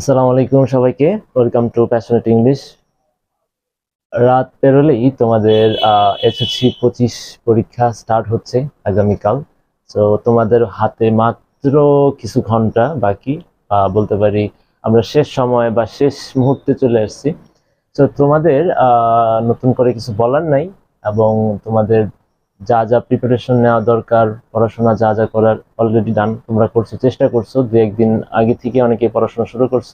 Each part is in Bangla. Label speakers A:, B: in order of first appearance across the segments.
A: আসসালামু আলাইকুম সবাইকে। ওয়েলকাম টু প্যাশনেট ইংলিশ রাত পেরোলেই তোমাদের এসএসসি পঁচিশ পরীক্ষা স্টার্ট হচ্ছে আগামীকাল। তো তোমাদের হাতে মাত্র কিছু ঘণ্টা বাকি। বলতে পারি আমরা শেষ সময় বা শেষ মুহূর্তে চলে এসেছি তো তোমাদের নতুন করে কিছু বলার নাই এবং তোমাদের যা যা প্রিপারেশন নেওয়া দরকার, পড়াশোনা যা যা করার অলরেডি ডান তোমরা করছ, চেষ্টা করছ, দু একদিন আগে থেকে অনেকে পড়াশোনা শুরু করছ।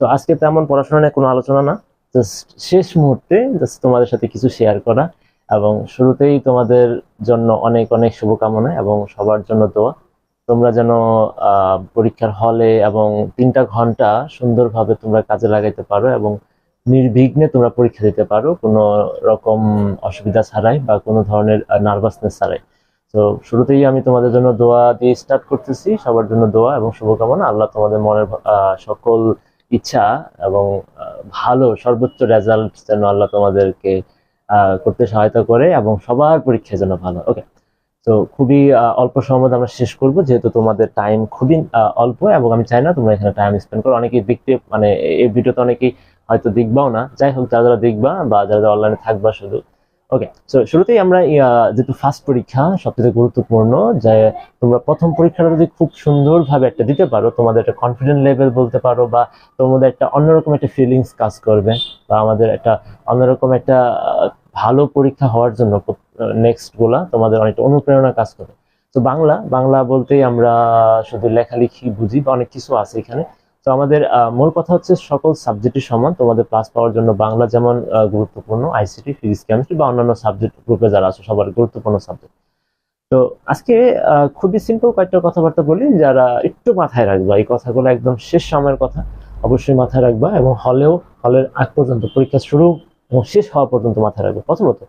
A: তো আজকে তেমন পড়াশোনা নিয়ে কোনো আলোচনা না জাস্ট শেষ মুহূর্তে জাস্ট তোমাদের সাথে কিছু শেয়ার করা এবং শুরুতেই তোমাদের জন্য অনেক অনেক শুভকামনা এবং সবার জন্য দোয়া। তোমরা যেন পরীক্ষার হলে এবং তিনটা ঘণ্টা সুন্দরভাবে তোমরা কাজে লাগাইতে পারো এবং নির্বিঘ্নে তোমরা পরীক্ষা দিতে পারো, কোনো রকম অসুবিধা ছাড়াই বা কোনো ধরনের নার্ভাসনেস ছাড়াই। তো শুরুতেই আমি তোমাদের জন্য দোয়া দিয়ে স্টার্ট করতেছি। সবার জন্য দোয়া এবং শুভকামনা। আল্লাহ তোমাদের মনের সকল ইচ্ছা এবং ভালো, সর্বোচ্চ রেজাল্ট যেন আল্লাহ তোমাদেরকে করতে সহায়তা করে এবং সবার পরীক্ষা যেন ভালো। ওকে তো খুবই অল্প সময় আমরা শেষ করব, যেহেতু তোমাদের টাইম খুবই অল্প এবং আমি চাই না তোমরা এখানে টাইম স্পেন্ড করো। অনেকেই দেখতে মানে এই ভিডিওতে অনেকেই হয়তো দেখবাও না। যাই হোক যারা যারা দেখবা বা যারা যারা অনলাইনে থাকবা শুধু। ওকে সো শুরুতেই আমরা যেহেতু ফার্স্ট পরীক্ষা, সবচেয়ে গুরুত্বপূর্ণ যে তোমরা প্রথম পরীক্ষাটা যদি খুব সুন্দরভাবে একটা দিতে পারো, তোমাদের একটা কনফিডেন্ট লেভেল বলতে পারো বা তোমাদের একটা অন্যরকম একটা ফিলিংস কাজ করবে বা আমাদের একটা অন্যরকম একটা ভালো পরীক্ষা হওয়ার জন্য নেক্সটগুলা তোমাদের অনেকটা অনুপ্রেরণা কাজ করবে। তো বাংলা বাংলা বলতেই আমরা শুধু লেখালেখি বুঝি বা অনেক কিছু আছে এখানে। তো আমাদের মূল কথা হচ্ছে সকল সাবজেক্টই সমান, তোমাদের ক্লাস পাওয়ার জন্য বাংলা যেমন গুরুত্বপূর্ণ আইসিটি ফিজিক্স কেমিস্ট্রি বা অন্যান্য সাবজেক্ট গ্রুপে যারা আছে, সবার গুরুত্বপূর্ণ সাবজেক্ট তো আজকে খুবই সিম্পল কয়েকটা কথাবার্তা বলি, যারা একটু মাথায় রাখবা, এই কথাগুলো একদম শেষ সময়ের কথা, অবশ্যই মাথায় রাখবা এবং হলেও, হলের আগ পর্যন্ত পরীক্ষা শুরু এবং শেষ হওয়া পর্যন্ত মাথায় রাখবে। প্রথমত,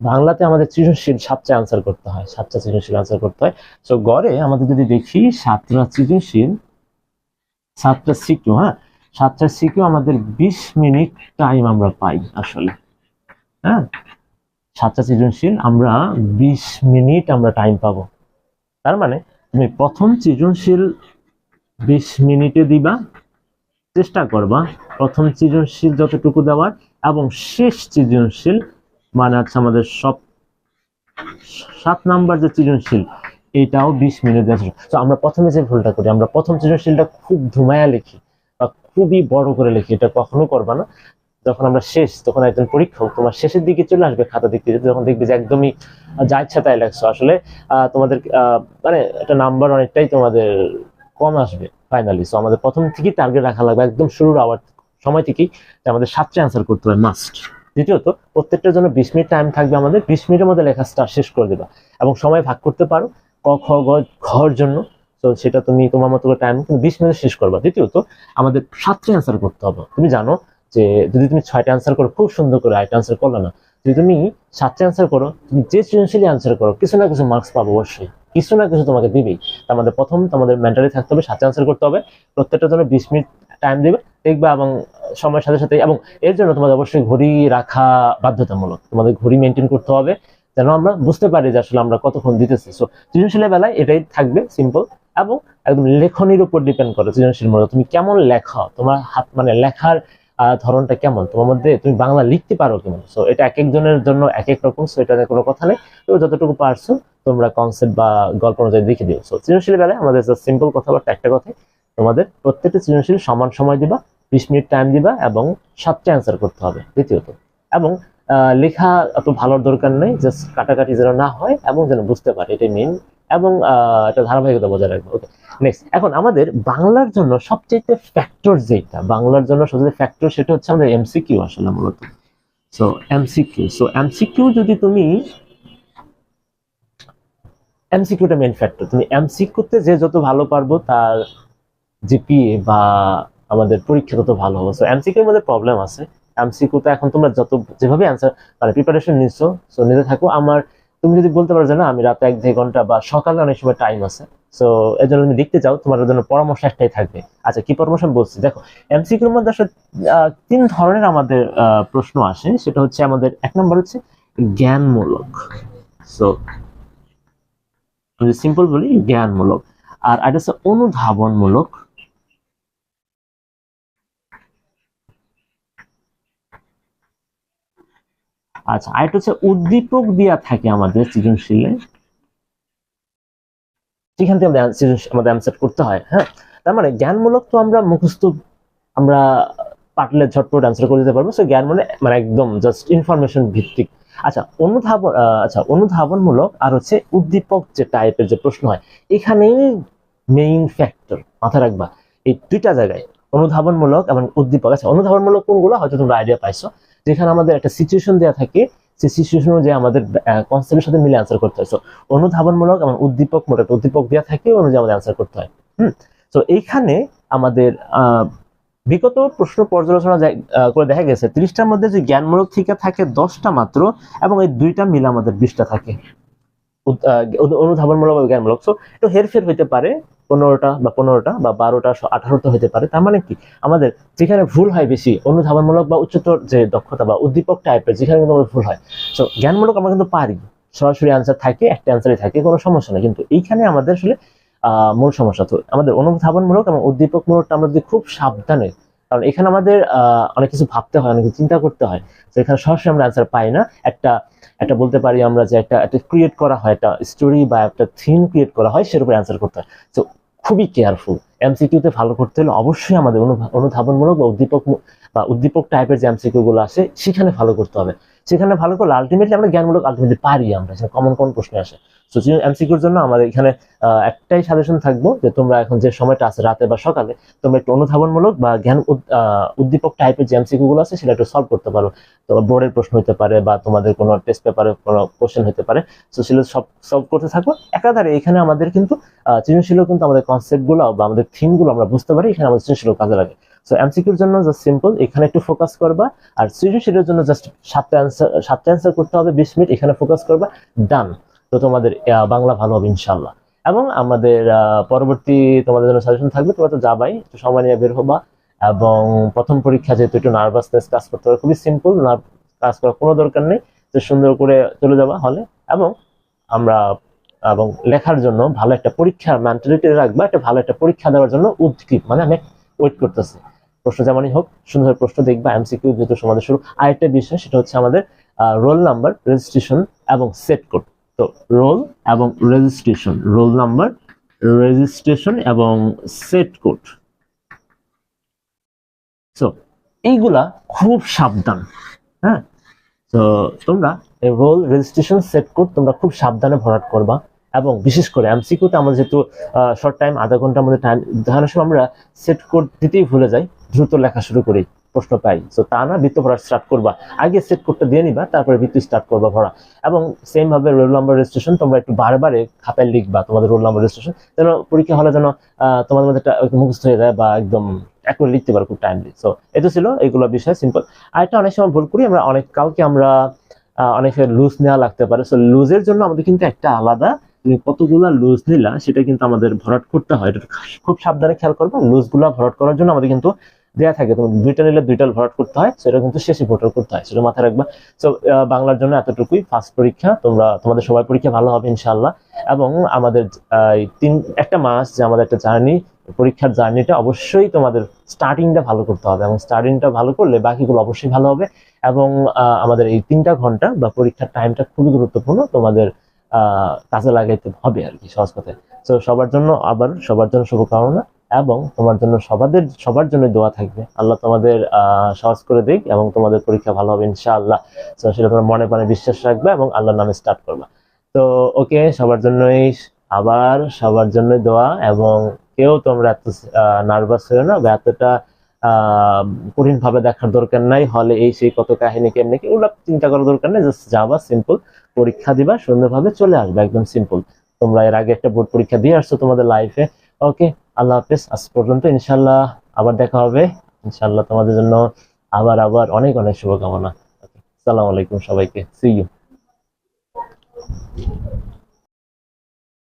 A: বাংলাতে আমাদের সৃজনশীল সাতটা আনসার করতে হয়, সাতটা সৃজনশীল আনসার করতে হয়। তো গড়ে আমাদের যদি দেখি সাতটা সৃজনশীল সাতটা সিকিউ হ্যাঁ? সাতটা সিকিউ আমাদের বিশ মিনিট টাইম আমরা পাই আসলে হ্যাঁ? সাতটা সৃজনশীল আমরা বিশ মিনিট আমরা টাইম পাবো। তার মানে তুমি প্রথম সৃজনশীল বিশ মিনিটে দিবা, চেষ্টা করবা প্রথম সৃজনশীল যতটুকু দেওয়ার এবং শেষ সৃজনশীল মানে হচ্ছে আমাদের সব সাত নাম্বার যে সৃজনশীল এটাও বিশ মিনিট দেওয়া তো আমরা প্রথমে যে ভুলটা করি, আমরা প্রথম সৃজনশীলটা খুব ধুমায়া লিখি বা খুবই বড় করে লিখি, এটা কখনো করবা না। যখন আমরা শেষ, তখন একজন পরীক্ষক তোমার শেষের দিকে চলে আসবে খাতা দেখতে, যেতে তখন দেখবে যে একদমই যা ইচ্ছা তাই লাগছো আসলে তোমাদের মানে একটা নাম্বার অনেকটাই তোমাদের কম আসবে ফাইনালি সো আমাদের প্রথম থেকেই টার্গেট রাখা লাগবে একদম শুরুর আওয়ার সময় থেকেই আমাদের সাতটা অ্যান্সার করতে হবে মাস্ট দ্বিতীয়ত, প্রত্যেকটার জন্য বিশ মিনিট টাইম থাকবে আমাদের, বিশ মিনিটের মধ্যে লেখা স্টার্ট শেষ করে দেবা এবং সময় ভাগ করতে পারো। খ, গ, ঘর জন্য। তো সেটা তুমি তোমার মতো টাইম কিন্তু বিশ মিনিট শেষ করবা। দ্বিতীয়ত, আমাদের সাতটা অ্যান্সার করতে হবে। তুমি জানো যে, যদি তুমি ছয়টা অ্যান্সার করো, খুব সুন্দর করে আটটা অ্যান্সার করলে না। যদি তুমি সাতটা অ্যান্সার করো, তুমি যে সৃজনশীল অ্যান্সার করো, কিছু না কিছু মার্কস পাবো অবশ্যই। কিছু না কিছু তোমাকে দিবেই। আমাদের প্রথম তোমাদের মেন্টালি থাকতে হবে, সাতটা অ্যান্সার করতে হবে। প্রত্যেকটা জন্য বিশ মিনিট টাইম দেবে, দেখবে এবং সময়ের সাথে সাথে, এবং এর জন্য তোমাদের অবশ্যই ঘড়ি রাখা বাধ্যতামূলক। তোমাদের ঘড়ি মেনটেন করতে হবে। যেন আমরা বুঝতে পারি যে আসলে আমরা কতক্ষণ দিতেছি। সো সৃজনশীলের বেলায় এটাই থাকবে সিম্পল এবং একদম লেখনির উপর ডিপেন্ড করে সৃজনশীল মূলত। তুমি কেমন লেখা? তোমার হাত মানে লেখার ধরনটা কেমন? তোমার মধ্যে তুমি বাংলা লিখতে পারো কেমন সো এটা এক একজনের জন্য এক এক রকম সো এটাতে কোনো কথা নেই। তো যতটুকু পারছ, তোমরা কনসেপ্ট বা গল্প অনুযায়ী দেখে দিও। সো সৃজনশীল বেলায় আমাদের সিম্পল কথাবার্তা, একটা কথাই। তোমাদের প্রত্যেকটা সৃজনশীল সমান সময় দিবা, বিশ মিনিট টাইম দিবা, এবং সাতটা অ্যান্সার করতে হবে, দ্বিতীয়ত। এবং লেখা অত ভালোর দরকার নেই জাস্ট কাটাকাটি যেন না হয় এবং যেন বুঝতে পারে, এটাই মেন এবং একটা ধারাবাহিকতা বজায় রাখবে। ওকে নেক্সট এখন আমাদের বাংলার জন্য সবচেয়ে ফ্যাক্টর যেটা, বাংলার জন্য সবচেয়ে ফ্যাক্টর সেটা হচ্ছে আমাদের এমসিকিউ আসলে মূলত। সো এমসিকিউ সো এমসিকিউ যদি তুমি এমসিকিউটা মেন ফ্যাক্টর তুমি এমসিকিউতে যে যত ভালো পারব তার জিপিএ বা আমাদের পরীক্ষা তত ভালো হবে। সো এমসিকিউর মধ্যে প্রবলেম আছে। এমসিকিউতে এখন তোমরা যত, যেভাবে অ্যান্সার মানে প্রিপারেশন নিচ্ছ সো নিতে থাকো। আমার, তুমি যদি বলতে পারো যে না, আমি রাতে এক দেড় ঘণ্টা বা সকালে অনেক সময় টাইম আছে সো এর জন্য তুমি দেখতে চাও তোমার জন্য পরামর্শ একটাই থাকবে। আচ্ছা কি পরামর্শ বলছি? দেখো এমসিকিউর মধ্যে আসলে তিন ধরনের আমাদের প্রশ্ন আসে। সেটা হচ্ছে আমাদের, এক নম্বর হচ্ছে জ্ঞানমূলক। সো সিম্পল বলি, জ্ঞানমূলক। আর এটা হচ্ছে অনুধাবনমূলক। আচ্ছা আরেকটা হচ্ছে উদ্দীপক দেওয়া থাকে আমাদের সৃজনশীলে। যেখান থেকে আমাদের অ্যান্সার করতে হয় হ্যাঁ? তার মানে জ্ঞানমূলক তো আমরা মুখস্থ, আমরা পাটলে ঝটপট অ্যান্সার করে দিতে পারব। সো জ্ঞান মানে মানে একদম জাস্ট ইনফরমেশন ভিত্তিক। আচ্ছা অনুধাবন আচ্ছা অনুধাবনমূলক আর হচ্ছে উদ্দীপক যে টাইপের যে প্রশ্ন হয়, এখানেই মেইন ফ্যাক্টর মাথা রাখবা, এই দুইটা জায়গায় অনুধাবনমূলক এবং উদ্দীপক। আচ্ছা অনুধাবনমূলক কোনগুলো? হয়তো তোমরা আইডিয়া পাইছো। যেখানে আমাদের একটা সিচুয়েশন দেওয়া থাকে সেই সিচুয়েশন অনুযায়ী আমাদের কনসেপ্টের সাথে মিলে অ্যান্সার করতে হয়। So, অনুধাবনমূলক এবং উদ্দীপক মোট উদ্দীপক দেওয়া থাকে অনুযায়ী আমাদের অ্যান্সার করতে হয়। হুম? তো এইখানে আমাদের বিগত প্রশ্ন পর্যালোচনা করে দেখা গেছে ত্রিশটার মধ্যে যে জ্ঞানমূলক থেকে থাকে দশটা মাত্র এবং এই দুইটা মিলে আমাদের বিশটা থাকে। অনুধাবনমূলক জ্ঞানমূলক। তো একটু হেরফের হইতে পারে পনেরোটা বা পনেরোটা বা বারোটা আঠারোটা হতে পারে। তার মানে কি? আমাদের যেখানে ভুল হয় বেশি, অনুধাবনমূলক বা উচ্চতর যে দক্ষতা বা উদ্দীপক টাইপের যেখানে কিন্তু আমাদের ভুল হয়। তো জ্ঞানমূলক আমরা কিন্তু পারি। সরাসরি অ্যান্সার থাকে, একটা অ্যান্সারই থাকে, কোনো সমস্যা নেই। কিন্তু এইখানে আমাদের আসলে মূল সমস্যা তো আমাদের অনুধাবনমূলক এবং উদ্দীপকমূলকটা আমরা যদি খুব সাবধানে, কারণ এখানে আমাদের অনেক কিছু ভাবতে হয়, অনেক কিছু চিন্তা করতে হয়। তো এখানে সরাসরি আমরা অ্যান্সার পাই না। একটা একটা বলতে পারি আমরা যে একটা একটা ক্রিয়েট করা হয়, একটা স্টোরি বা একটা থিম ক্রিয়েট করা হয়, সের উপর অ্যান্সার করতে হয়। তো খুবই কেয়ারফুল এমসিকিউতে ভালো করতে হলে অবশ্যই আমাদের অনুধাবনমূলক বা উদ্দীপক বা উদ্দীপক টাইপের যে এমসিকিউ গুলো আসে, সেখানে ভালো করতে হবে। সেখানে ভালো করলে আলটিমেটলি আমরা জ্ঞানমূলক আলটিমেটলি পারি আমরা সেখানে কমন কমন প্রশ্ন আসে। তো এমসিকিউর জন্য আমাদের এখানে একটাই সাজেশন থাকব যে তোমরা এখন যে সময়টা আছে রাতে বা সকালে তোমরা একটু অনুধাবনমূলক বা জ্ঞান উদ্দীপক টাইপের যে এমসিকিউ গুলো আছে সেটা একটু সলভ করতে পারো। তো বোর্ডের প্রশ্ন হতে পারে বা তোমাদের কোনো টেস্ট পেপারে কোনো কোশ্চেন হতে পারে। তো সেগুলো সব সলভ করতে থাকব। একাধারে এখানে আমাদের কিন্তু আহ, সৃজনশীলও কিন্তু আমাদের কনসেপ্টগুলো বা আমাদের থিমগুলো আমরা বুঝতে পারি এখানে আমাদের সৃজনশীল কাজে লাগে। সো এমসিকিউর জন্য জাস্ট সিম্পল এখানে একটু ফোকাস করবা, আর সৃজনশীলের জন্য জাস্ট সাতটা অ্যান্সার সাতটা অ্যান্সার করতে হবে বিশ মিনিট, এখানে ফোকাস করবা ডান তো তোমাদের বাংলা ভালো হবে ইনশাল্লাহ এবং আমাদের পরবর্তী তোমাদের জন্য সাজেশন থাকবে, তোমরা তো যাবাই, একটু সময় নিয়ে বের হবা, এবং প্রথম পরীক্ষা যেহেতু একটু নার্ভাসনেস কাজ করতে হবে, খুবই সিম্পল কাজ করার কোনো দরকার নেই, তো সুন্দর করে চলে যাবা হলে এবং আমরা, এবং লেখার জন্য ভালো একটা পরীক্ষা মেন্টালিটি রাখবা, একটা ভালো একটা পরীক্ষা দেওয়ার জন্য উদ্গ্রীব মানে আমি ওয়েট করতেছি। প্রশ্ন যেমনই হোক, সুন্দর প্রশ্ন দেখবা এমসিকিউ যেহেতু সমাজে শুরু। আরেকটা বিষয়, সেটা হচ্ছে আমাদের রোল নাম্বার রেজিস্ট্রেশন এবং সেট কোড তো রোল এবং রেজিস্ট্রেশন রোল নাম্বার রেজিস্ট্রেশন এবং সেট কোড সো এইগুলা খুব সাবধান হ্যাঁ? তো তোমরা রোল রেজিস্ট্রেশন সেট কোড তোমরা খুব সাবধানে ভরাট করবা এবং বিশেষ করে এমসিকিউতে আমাদের যেহেতু শর্ট টাইম আধা ঘণ্টার মধ্যে টাইম দেখানোর সময় আমরা সেট কোড দিতেই ভুলে যাই। দ্রুত লেখা শুরু করি, প্রশ্ন পাই। তো তা না, বৃত্ত ভরা স্টার্ট করবা। আগে সেট করতে দিয়ে নিবা, তারপরে বৃত্ত স্টার্ট করবা ভরা। এবং সেম ভাবে রোল নাম্বার রেজিস্ট্রেশন তোমরা একটু বারবারে খাতায় লিখবা তোমাদের রোল নাম্বার রেজিস্ট্রেশন যেন পরীক্ষা হলে যেন তোমাদের মধ্যে মুখস্থ হয়ে যায় বা একদম একবার লিখতে পারো খুব টাইমলি সো এটা ছিল এইগুলো বিষয় সিম্পল আর একটা অনেক সময় ভুল করি, আমরা অনেক, কাউকে আমরা অনেকে লুজ নেওয়া লাগতে পারে। সো লুজের জন্য আমাদের কিন্তু একটা আলাদা কতগুলা লুজ নিলা, সেটা কিন্তু আমাদের ভরাট করতে হয়। খুব সাবধানে খেয়াল করবে লুজগুলা ভরাট করার জন্য আমাদের কিন্তু দেয়া থাকে। তোমার দুইটা নিলে দুইটা ভরাট করতে হয়, সেটা কিন্তু শেষে ভরাট করতে হয়, সেটা মাথায় রাখবা। তো বাংলার জন্য এতটুকুই। ফার্স্ট পরীক্ষা, তোমরা, তোমাদের সবার পরীক্ষা ভালো হবে ইনশাল্লাহ এবং আমাদের তিন, একটা মাস যে আমাদের একটা জার্নি পরীক্ষার জার্নিটা অবশ্যই তোমাদের স্টার্টিংটা ভালো করতে হবে। এবং স্টার্টিংটা ভালো করলে বাকিগুলো অবশ্যই ভালো হবে। এবং আমাদের এই তিনটা ঘণ্টা বা পরীক্ষার টাইমটা খুবই গুরুত্বপূর্ণ। তোমাদের কাজে লাগাইতে হবে আর কি, সহজ কথায় তো সবার জন্য আবার, সবার জন্য শুভকামনা। এবং তোমার জন্য সবাদের, সবার জন্য দোয়া থাকবে। আল্লাহ তোমাদের সহজ করে দিক এবং তোমাদের পরীক্ষা ভালো হবে ইনশাআল্লাহ। সেটা তোমার মনে মনে বিশ্বাস রাখবে এবং আল্লাহর নামে স্টার্ট করবে। তো ওকে, সবার জন্যই আবার সবার জন্য দোয়া এবং কেউ তোমরা এত নার্ভাস হয়ে না বা এতটা কঠিন ভাবে দেখার দরকার নাই। হলে এই সেই কত কাহিনী কেমনি কি ওগুলো চিন্তা করার দরকার নেই। জাস্ট যাবা সিম্পল পরীক্ষা দিবা, সুন্দরভাবে চলে আসবে, একদম সিম্পল তোমরা এর আগে একটা বোর্ড পরীক্ষা দিয়ে আসছো তোমাদের লাইফে ওকে আল্লাহ হাফেজ, আজ পর্যন্ত ইনশাল্লাহ আবার দেখা হবে। ইনশাল্লাহ তোমাদের জন্য আবার আবার অনেক অনেক শুভকামনা। সালাম আলাইকুম সবাইকে। C you